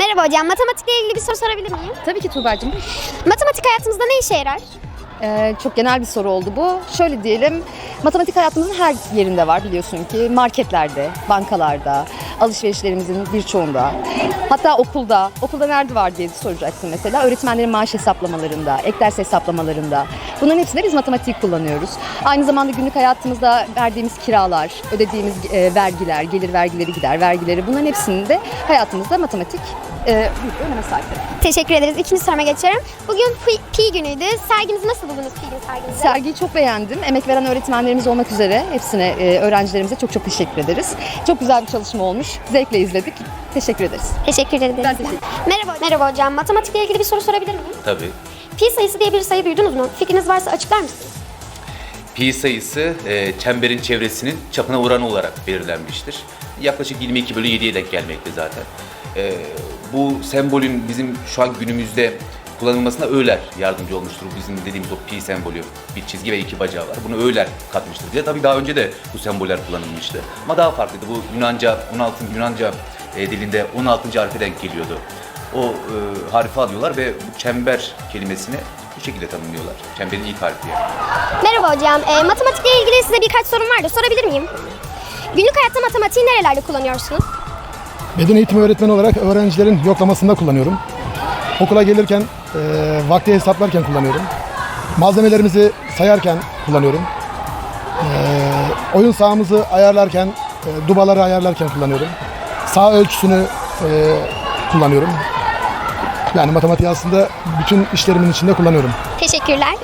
Merhaba hocam, matematikle ilgili bir soru sorabilir miyim? Tabii ki Tuğber'cim. Matematik hayatımızda ne işe yarar? Ee, çok genel bir soru oldu bu. Şöyle diyelim, matematik hayatımızın her yerinde var biliyorsun ki. Marketlerde, bankalarda, alışverişlerimizin birçoğunda. Hatta okulda. Okulda nerede var diye soracaksın mesela. Öğretmenlerin maaş hesaplamalarında, ek ders hesaplamalarında. Bunların hepsinde biz matematik kullanıyoruz. Aynı zamanda günlük hayatımızda verdiğimiz kiralar, ödediğimiz e, vergiler, gelir vergileri, gider vergileri bunların hepsinde hayatımızda matematik e, büyük bir öneme sahip. Teşekkür ederiz. İkinci soruma geçiyorum. Bugün pi günüydü. Sergimizi nasıl buldunuz pi gün sergimizi? Sergiyi çok beğendim. Emek veren öğretmenlerimiz olmak üzere hepsine, e, öğrencilerimize çok çok teşekkür ederiz. Çok güzel bir çalışma olmuş. Zevkle izledik. Teşekkür ederiz. Teşekkür ederiz. Ben teşekkür Merhaba, merhaba hocam. Matematikle ilgili bir soru sorabilir miyim? Tabii. Pi sayısı diye bir sayı duydunuz mu? Fikriniz varsa açıklar mısınız? Pi sayısı e, çemberin çevresinin çapına oranı olarak belirlenmiştir. Yaklaşık 22 bölü 7'ye denk gelmekte zaten. E, bu sembolün bizim şu an günümüzde kullanılmasına öğler yardımcı olmuştur. Bizim dediğimiz o pi sembolü bir çizgi ve iki bacağı var. Bunu öğler katmıştır. De tabii daha önce de bu semboller kullanılmıştı. Ama daha farklıydı. Bu Yunanca, 16. Yunanca e, dilinde 16. harfe denk geliyordu. O e, harfi alıyorlar ve bu çember kelimesini bu şekilde tanımlıyorlar. Çemberin ilk harfi yani. Merhaba hocam. E, matematikle ilgili size birkaç sorum vardı. Sorabilir miyim? Günlük hayatta matematiği nerelerde kullanıyorsunuz? Beden eğitimi öğretmeni olarak öğrencilerin yoklamasında kullanıyorum. Okula gelirken e, vakti hesaplarken kullanıyorum. Malzemelerimizi sayarken kullanıyorum. E, oyun sahamızı ayarlarken, e, dubaları ayarlarken kullanıyorum. Sağ ölçüsünü e, kullanıyorum. Yani matematiği aslında bütün işlerimin içinde kullanıyorum. Teşekkürler.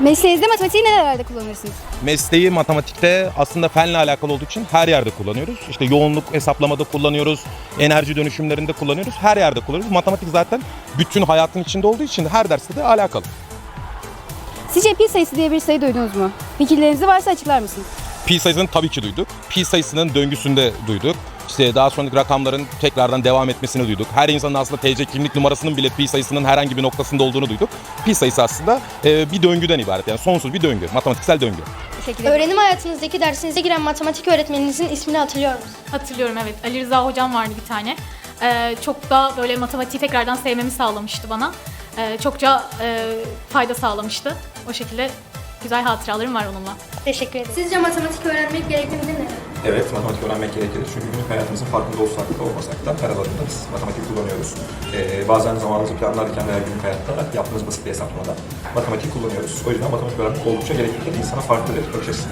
Mesleğinizde matematiği nerelerde kullanırsınız? Mesleği matematikte aslında fenle alakalı olduğu için her yerde kullanıyoruz. İşte yoğunluk hesaplamada kullanıyoruz, enerji dönüşümlerinde kullanıyoruz, her yerde kullanıyoruz. Matematik zaten bütün hayatın içinde olduğu için her derste de alakalı. Sizce pi sayısı diye bir sayı duydunuz mu? Fikirlerinizi varsa açıklar mısınız? Pi sayısını tabii ki duyduk. Pi sayısının döngüsünde duyduk. İşte daha sonraki rakamların tekrardan devam etmesini duyduk. Her insanın aslında TC kimlik numarasının bile pi sayısının herhangi bir noktasında olduğunu duyduk. Pi sayısı aslında e, bir döngüden ibaret. Yani sonsuz bir döngü, matematiksel döngü. Teşekkür ederim. Öğrenim hayatınızdaki dersinize giren matematik öğretmeninizin ismini hatırlıyor musunuz? Hatırlıyorum evet. Ali Rıza hocam vardı bir tane. Ee, çok da böyle matematiği tekrardan sevmemi sağlamıştı bana. Ee, çokça e, fayda sağlamıştı. O şekilde güzel hatıralarım var onunla. Teşekkür ederim. Sizce matematik öğrenmek gerekli midir? Evet, matematik öğrenmek gerekir. Çünkü günlük hayatımızın farkında olsak da olmasak da her alanında biz matematik kullanıyoruz. Ee, bazen zamanımızı planlarken veya günlük hayatta yaptığımız basit bir hesaplamada matematik kullanıyoruz. O yüzden matematik öğrenmek oldukça gereklidir. İnsana farklı bir bakış açısı.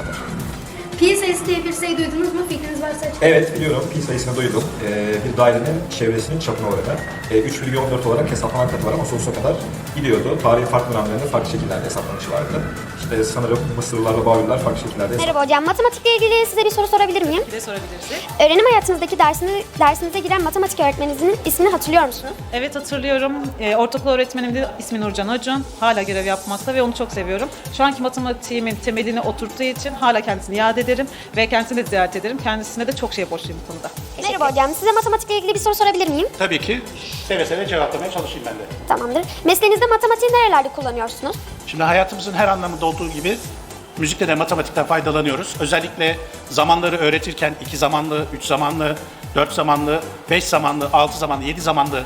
Pi sayısı diye bir sayı duydunuz mu? Fikriniz varsa açıklayın. Evet, biliyorum. Pi sayısını duydum. Ee, bir dairenin çevresinin çapına oranı. Ee, 3,14 olarak hesaplanan katı var ama sonsuza kadar gidiyordu. Tarihin farklı dönemlerinde farklı şekillerde hesaplanışı vardı. İşte sanırım Mısırlılar ve Babürler farklı şekillerde Merhaba hocam. Matematikle ilgili size bir soru sorabilir miyim? de sorabilirsiniz. Öğrenim hayatınızdaki dersini, dersinize giren matematik öğretmeninizin ismini hatırlıyor musunuz? Evet hatırlıyorum. Ee, ortaokul öğretmenim de ismi Nurcan Acun. Hala görev yapmakta ve onu çok seviyorum. Şu anki matematiğimin temelini oturttuğu için hala kendisini yad ederim ve kendisini de ziyaret ederim. Kendisine de çok şey borçluyum bu konuda. Merhaba hocam. Size matematikle ilgili bir soru sorabilir miyim? Tabii ki seve seve cevaplamaya çalışayım ben de. Tamamdır. Mesleğinizde matematiği nerelerde kullanıyorsunuz? Şimdi hayatımızın her anlamında olduğu gibi müzikte de matematikten faydalanıyoruz. Özellikle zamanları öğretirken iki zamanlı, üç zamanlı, dört zamanlı, beş zamanlı, altı zamanlı, yedi zamanlı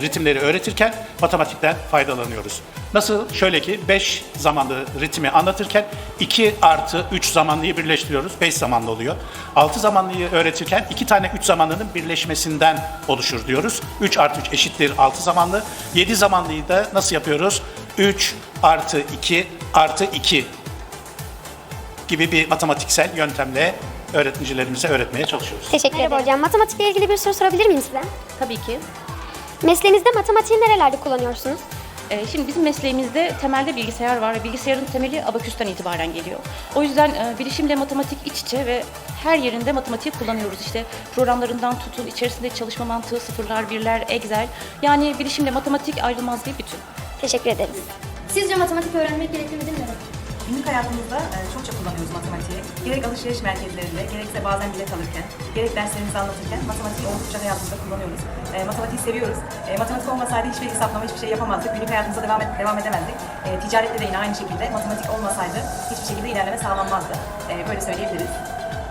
ritimleri öğretirken matematikten faydalanıyoruz. Nasıl? Şöyle ki 5 zamanlı ritmi anlatırken 2 artı 3 zamanlıyı birleştiriyoruz. 5 zamanlı oluyor. 6 zamanlıyı öğretirken 2 tane 3 zamanlının birleşmesinden oluşur diyoruz. 3 artı 3 eşittir 6 zamanlı. 7 zamanlıyı da nasıl yapıyoruz? 3 artı 2 artı 2 gibi bir matematiksel yöntemle öğreticilerimize öğretmeye çalışıyoruz. Teşekkür ederim. hocam. Matematikle ilgili bir soru sorabilir miyim size? Tabii ki. Mesleğinizde matematiği nerelerde kullanıyorsunuz? Ee, şimdi bizim mesleğimizde temelde bilgisayar var ve bilgisayarın temeli abaküsten itibaren geliyor. O yüzden e, bilişimle matematik iç içe ve her yerinde matematiği kullanıyoruz. İşte programlarından tutun, içerisinde çalışma mantığı, sıfırlar, birler, Excel. Yani bilişimle matematik ayrılmaz bir bütün. Teşekkür ederiz. Sizce matematik öğrenmek gerekli midir? Neden? Günlük hayatımızda e, çokça kullanıyoruz matematiği. Gerek alışveriş merkezlerinde, gerekse bazen bilet alırken, gerek derslerimizi anlatırken matematiği oldukça hayatımızda kullanıyoruz. E, matematiği seviyoruz. E, matematik olmasaydı hiçbir hesaplama, hiçbir şey yapamazdık. Günlük hayatımıza devam, et, devam edemezdik. Ticarette de yine aynı şekilde matematik olmasaydı hiçbir şekilde ilerleme sağlanmazdı. Böyle söyleyebiliriz.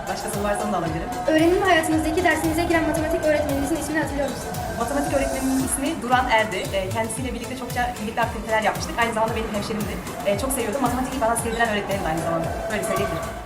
Başka soru varsa onu da alabilirim. Öğrenim hayatınızdaki dersinize giren matematik öğretmeninizin ismini hatırlıyor musunuz? Matematik öğretmeninin ismi Duran Erdi. E, kendisiyle birlikte çokça birlikte aktiviteler yapmıştık. Aynı zamanda benim hemşerimdi. E, çok seviyordum. Matematik bana sevdiren öğretmenim aynı zamanda. Böyle söyleyebilirim.